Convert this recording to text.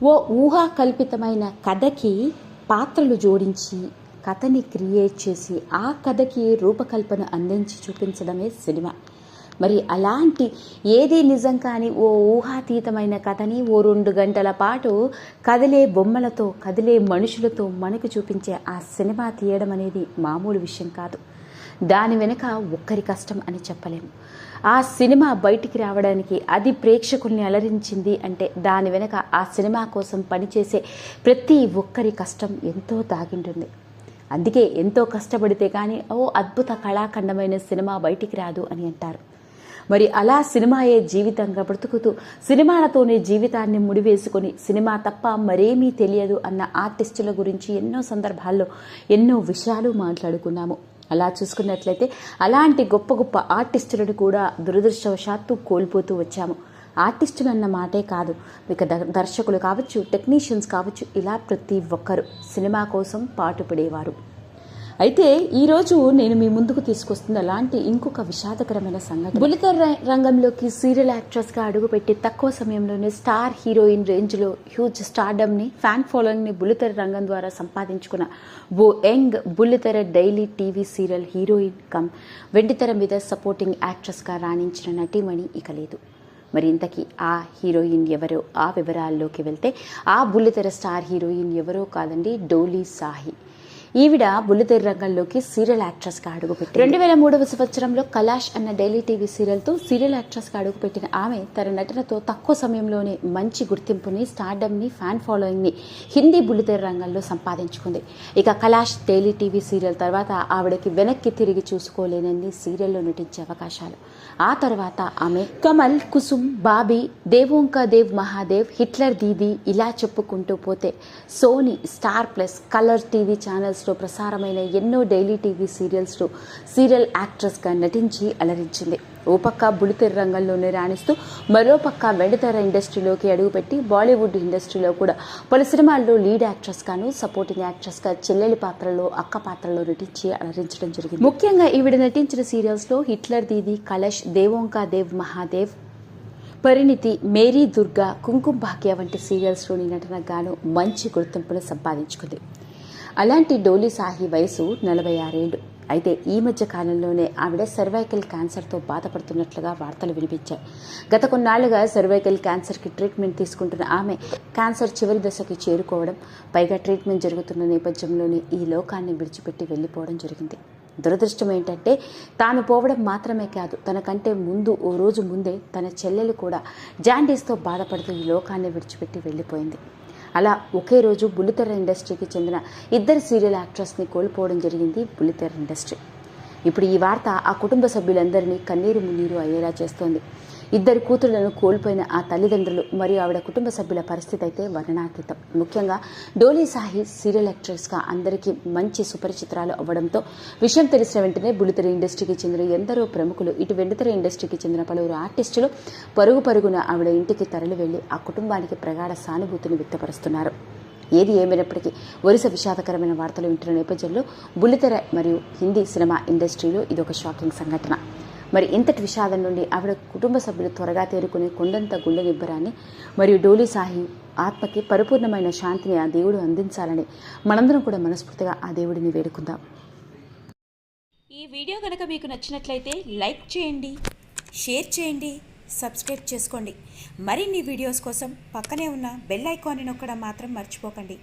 ఓ ఊహాకల్పితమైన కథకి పాత్రలు జోడించి కథని క్రియేట్ చేసి ఆ కథకి రూపకల్పన అందించి చూపించడమే సినిమా. మరి అలాంటి ఏది నిజం కాని ఓ ఊహాతీతమైన కథని ఓ రెండు గంటల పాటు కదిలే బొమ్మలతో కదిలే మనుషులతో మనకు చూపించే ఆ సినిమా తీయడం అనేది మామూలు విషయం కాదు. దాని వెనుక ఒక్కరి కష్టం అని చెప్పలేము. ఆ సినిమా బయటికి రావడానికి అది ప్రేక్షకుల్ని అలరించింది అంటే దాని వెనుక ఆ సినిమా కోసం పనిచేసే ప్రతి ఒక్కరి కష్టం ఎంతో తాగింటుంది. అందుకే ఎంతో కష్టపడితే కానీ ఓ అద్భుత కళాఖండమైన సినిమా బయటికి రాదు అని అంటారు. మరి అలా సినిమాయే జీవితంగా బ్రతుకుతూ సినిమాలతోనే జీవితాన్ని ముడివేసుకొని సినిమా తప్ప మరేమీ తెలియదు అన్న ఆర్టిస్టుల గురించి ఎన్నో సందర్భాల్లో ఎన్నో విషయాలు మాట్లాడుకున్నాము. అలా చూసుకున్నట్లయితే అలాంటి గొప్ప గొప్ప ఆర్టిస్టులను కూడా దురదృష్టవశాత్తు కోల్పోతూ వచ్చాము. ఆర్టిస్టులు అన్న మాటే కాదు ఇక దర్శకులు కావచ్చు టెక్నీషియన్స్ కావచ్చు ఇలా ప్రతి ఒక్కరు సినిమా కోసం పాటుపడేవారు. అయితే ఈరోజు నేను మీ ముందుకు తీసుకొస్తున్న అలాంటి ఇంకొక విషాదకరమైన సంఘటన. బులితెర రంగంలోకి సీరియల్ యాక్ట్రెస్గా అడుగుపెట్టి తక్కువ సమయంలోనే స్టార్ హీరోయిన్ రేంజ్లో హ్యూజ్ స్టార్డమ్ని ఫ్యాన్ ఫాలోయింగ్ని బుల్లితెర రంగం ద్వారా సంపాదించుకున్న ఓ యంగ్ బుల్లితెర daily TV serial heroine cum వెండితెర మీద సపోర్టింగ్ యాక్ట్రెస్గా రాణించిన నటీమణి ఇక లేదు. మరి ఇంతకీ ఆ హీరోయిన్ ఎవరో ఆ వివరాల్లోకి వెళ్తే ఆ బుల్లితెర స్టార్ హీరోయిన్ ఎవరో కాదండి డోలీ సాహి. ఈవిడ బుల్లితెర రంగంలోకి సీరియల్ యాక్ట్రెస్గా అడుగుపెట్టి రెండు వేల మూడవ సంవత్సరంలో కలాష్ అన్న డైలీ టీవీ సీరియల్తో సీరియల్ యాక్ట్రెస్గా అడుగుపెట్టిన ఆమె తన నటనతో తక్కువ సమయంలోనే మంచి గుర్తింపుని స్టార్డమ్ని ఫ్యాన్ ఫాలోయింగ్ని హిందీ బుల్లితెర రంగంలో సంపాదించుకుంది. ఇక కలాష్ డైలీ టీవీ సీరియల్ తర్వాత ఆవిడకి వెనక్కి తిరిగి చూసుకోలేనన్ని సీరియల్లో నటించే అవకాశాలు. ఆ తర్వాత ఆమె కమల్ కుసుమ్ బాబీ దేవోంకా దేవ్ మహాదేవ్ హిట్లర్ దీది ఇలా చెప్పుకుంటూ పోతే Sony Star Plus colour TV channels ఛానల్స్లో ప్రసారమైన ఎన్నో డైలీ టీవీ సీరియల్స్లో సీరియల్ యాక్ట్రెస్గా నటించి అలరించింది. ఓ పక్క బుడితెర రంగంలోనే రాణిస్తూ మరో పక్క వెండితెర ఇండస్ట్రీలోకి అడుగుపెట్టి బాలీవుడ్ ఇండస్ట్రీలో కూడా పలు సినిమాల్లో లీడ్ యాక్ట్రెస్గాను సపోర్టింగ్ యాక్ట్రెస్గా చెల్లెలి పాత్రలో అక్క పాత్రలో నటించి అలరించడం జరిగింది. ముఖ్యంగా ఈవిడ నటించిన సీరియల్స్లో హిట్లర్ దీది కలష్ దేవోంకా దేవ్ మహాదేవ్ పరిణితి మేరీ దుర్గా కుంకుమ భాగ్య వంటి సీరియల్స్లోని నటనగాను మంచి గుర్తింపును సంపాదించుకుంది. అలాంటి డోలీ సాహి వయసు నలభై ఆరేళ్ళు అయితే ఈ మధ్య కాలంలోనే ఆవిడ సర్వైకల్ క్యాన్సర్తో బాధపడుతున్నట్లుగా వార్తలు వినిపించాయి. గత కొన్నాళ్ళుగా సర్వైకల్ క్యాన్సర్కి ట్రీట్మెంట్ తీసుకుంటున్న ఆమె క్యాన్సర్ చివరి దశకి చేరుకోవడం పైగా ట్రీట్మెంట్ జరుగుతున్న నేపథ్యంలోనే ఈ లోకాన్ని విడిచిపెట్టి వెళ్ళిపోవడం జరిగింది. దురదృష్టం ఏంటంటే తాను పోవడం మాత్రమే కాదు తనకంటే ముందు ఓ రోజు ముందే తన చెల్లెలు కూడా జాండీస్తో బాధపడుతూ ఈ లోకాన్ని విడిచిపెట్టి వెళ్ళిపోయింది. అలా ఒకే రోజు బుల్లితెర ఇండస్ట్రీకి చెందిన ఇద్దరు సీరియల్ యాక్ట్రెస్ని కోల్పోవడం జరిగింది బుల్లితెర ఇండస్ట్రీ. ఇప్పుడు ఈ వార్త ఆ కుటుంబ సభ్యులందరినీ కన్నీరు మున్నీరు అయ్యేలా చేస్తోంది. ఇద్దరు కూతురులను కోల్పోయిన ఆ తల్లిదండ్రులు మరియు ఆవిడ కుటుంబ సభ్యుల పరిస్థితి అయితే వర్ణనాతీతం. ముఖ్యంగా డోలీ సాహి సీరియల్ యాక్ట్రెస్గా అందరికీ మంచి సుపరిచిత్రాలు అవ్వడంతో విషయం తెలిసిన వెంటనే బుల్లితెర ఇండస్ట్రీకి చెందిన ఎందరో ప్రముఖులు ఇటు వెండితెర ఇండస్ట్రీకి చెందిన పలువురు ఆర్టిస్టులు పరుగు పరుగున ఆవిడ ఇంటికి తరలి వెళ్ళి ఆ కుటుంబానికి ప్రగాఢ సానుభూతిని వ్యక్తపరుస్తున్నారు. ఏది ఏమైనప్పటికీ వరుస విషాదకరమైన వార్తలు వింటున్న నేపథ్యంలో బుల్లితెర మరియు హిందీ సినిమా ఇండస్ట్రీలో ఇది ఒక షాకింగ్ సంఘటన. మరి ఇంతటి విషాదం నుండి ఆవిడ కుటుంబ సభ్యులు త్వరగా తేరుకునే కొండంత గుండె నిబ్బరాన్ని మరియు డోలీ సాహి ఆత్మకి పరిపూర్ణమైన శాంతిని ఆ దేవుడు అందించాలని మనందరం కూడా మనస్ఫూర్తిగా ఆ దేవుడిని వేడుకుందాం. ఈ వీడియో కనుక మీకు నచ్చినట్లయితే లైక్ చేయండి షేర్ చేయండి సబ్స్క్రైబ్ చేసుకోండి. మరిన్ని వీడియోస్ కోసం పక్కనే ఉన్న బెల్ ఐకాన్ని నొక్కడం మాత్రం మర్చిపోకండి.